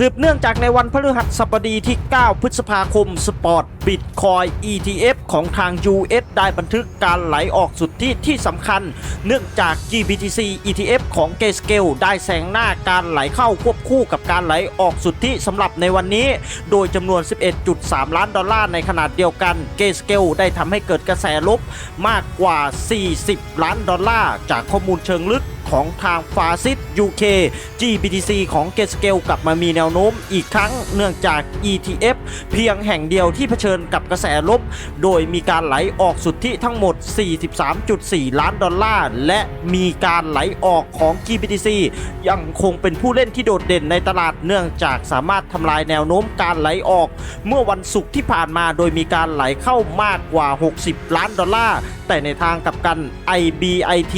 สืบเนื่องจากในวันพฤหัสบดีที่ 9 พฤษภาคม สปอร์ตบิตคอย ETF ของทาง US ได้บันทึกการไหลออกสุดทธิที่สำคัญ เนื่องจาก GBTC ETF ของ g a Scale ได้แซงหน้าการไหลเข้าควบคู่กับการไหลออกสุดทธิสำหรับในวันนี้ โดยจำนวน 11.3 ล้านดอลลาร์ในขนาดเดียวกัน g a Scale ได้ทำให้เกิดกระแสลบมากกว่า 40 ล้านดอลลาร์จากข้อมูลเชิงลึก ของทางฟาซิส UK GBTC ของเกสเกลกลับมามีแนวโน้มอีกครั้งเนื่องจาก ETF เพียงแห่งเดียวที่เผชิญกับกระแสลบ โดยมีการไหลออกสุทธิทั้งหมด 43.4 ล้านดอลลาร์ และมีการไหลออกของ GBTC ยังคงเป็นผู้เล่นที่โดดเด่นในตลาดเนื่องจากสามารถทำลายแนวโน้มการไหลออก เมื่อวันศุกร์ที่ผ่านมาโดยมีการไหลเข้ามากกว่า 60 ล้านดอลลาร์ แต่ในทางกลับกัน IBIT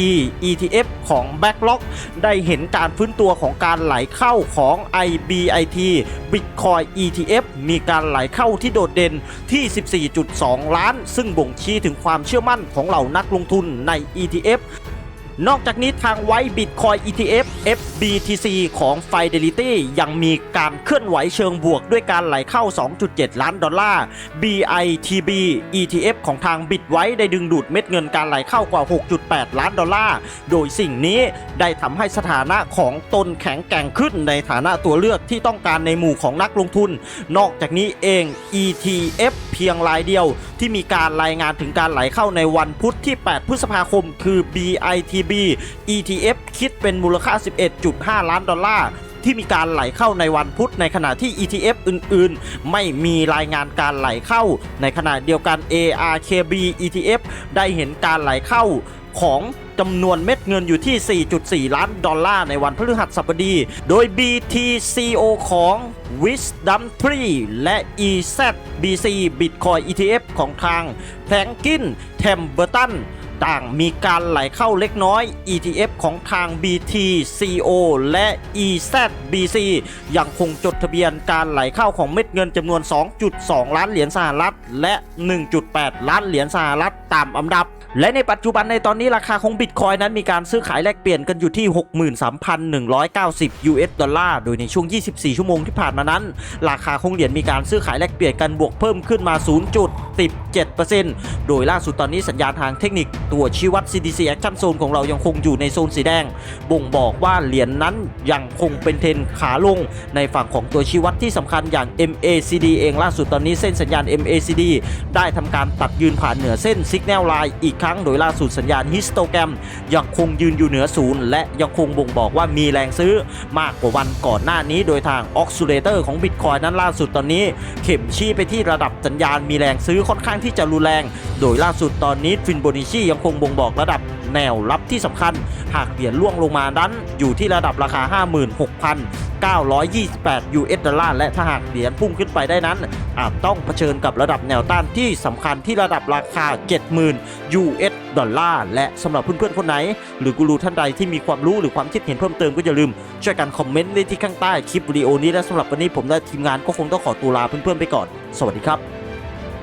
ETF ของ Backlog ได้เห็นการฟื้นตัวของการไหลเข้าของ IBIT Bitcoin ETF มีการไหลเข้าที่โดดเด่นที่ 14.2 ล้าน ซึ่งบ่งชี้ถึงความเชื่อมั่นของเหล่านักลงทุนใน ETF นอกจากนี้ทางไว้ Bitcoin ETF FBTC ของ Fidelity ยังมีการเคลื่อนไหวเชิงบวกด้วยการไหลเข้า 2.7 ล้านดอลลาร์ BITB ETF ของทางบิตไว้ได้ดึงดูดเม็ดเงินการไหลเข้ากว่า 6.8 ล้านดอลลาร์ โดยสิ่งนี้ได้ทำให้สถานะของตนแข็งแกร่งขึ้นในฐานะตัวเลือกที่ต้องการในหมู่ของนักลงทุน นอกจากนี้เอง ETF พียงรายเดียว ที่มีการรายงานถึงการไหลเข้าในวันพุธที่ 8 พฤษภาคม คือ BITB ETF คิดเป็นมูลค่า 11.5 ล้านดอลลาร์ที่มีการไหลเข้าในวันพุธในขณะที่ ETF อื่นๆ ไม่มีรายงานการไหลเข้า ในขณะเดียวกัน ARKB ETF ได้เห็นการไหลเข้า ของจำนวนเม็ดเงินอยู่ที่ 4.4 ล้านดอลลาร์ในวันพฤหัสบดี โดย BTCO ของ Wisdom Tree และ EZBC Bitcoin ETF ของทาง Franklin Templeton ต่างมีการไหลเข้าเล็กน้อย ETF ของทาง BTCO และ BC ยังคงจดทะเบียนการไหลเข้าของเม็ดเงินจำนวน 2.2 ล้านเหรียญสหรัฐ และ 1.8 ล้านเหรียญสหรัฐตามอันดับ และในปัจจุบันในตอนนี้ราคาของบิตคอยนั้นมีการซื้อขายแลกเปลี่ยนกันอยู่ที่ 63,190 US ดอลลาร์ โดยในช่วง 24 ชั่วโมงที่ผ่านมานั้น ราคาของเหรียญมีการซื้อขายแลกเปลี่ยนกันบวกเพิ่มขึ้นมา 0.17%โดยล่าสุดตอนนี้สัญญาณทางเทคนิคตัวชี้วัด CDC Action Zone ของเรายังคงอยู่ในโซนสีแดง บ่งบอกว่าเหรียญนั้นยังคงเป็นเทรนขาลงในฝั่งของตัวชี้วัดที่สำคัญอย่าง MACD เองล่าสุดตอนนี้เส้นสัญญาณ MACD ได้ทำการตัดยืนผ่านเหนือเส้น Signal Line อีกครั้งโดยล่าสุดสัญญาณฮิสโตแกรมยังคงยืนอยู่เหนือศูนย์และยังคงบ่งบอกว่ามีแรงซื้อมากกว่าวันก่อนหน้านี้โดยทาง o x เลเตอร์ของ Bitcoin นั้นล่าสุดตอนนี้ เข็มชี้ไปที่ระดับสัญญาณมีแรงซื้อค่อนข้างที่จะรุนแรง โดยล่าสุดตอนนี้ฟินโบนิชียังคงบ่งบอกระดับ แนวรับที่สำคัญ หากเหรียญล่วงลงมานั้น อยู่ที่ระดับราคา 56,928 US ดอลลาร์และถ้าหากเหรียญพุ่งขึ้นไปได้นั้น อาจต้องเผชิญกับระดับแนวต้านที่สำคัญที่ระดับราคา 70,000 US ดอลลาร์และสำหรับเพื่อนๆคนไหน หรือกูรูท่านใดที่มีความรู้หรือความคิดเห็นเพิ่มเติมก็อย่าลืม ช่วยกันคอมเมนต์ไว้ที่ข้างใต้คลิปวิดีโอนี้และสำหรับวันนี้ผมและทีมงานก็คงต้องขอตัวลาเพื่อนๆไปก่อน สวัสดีครับ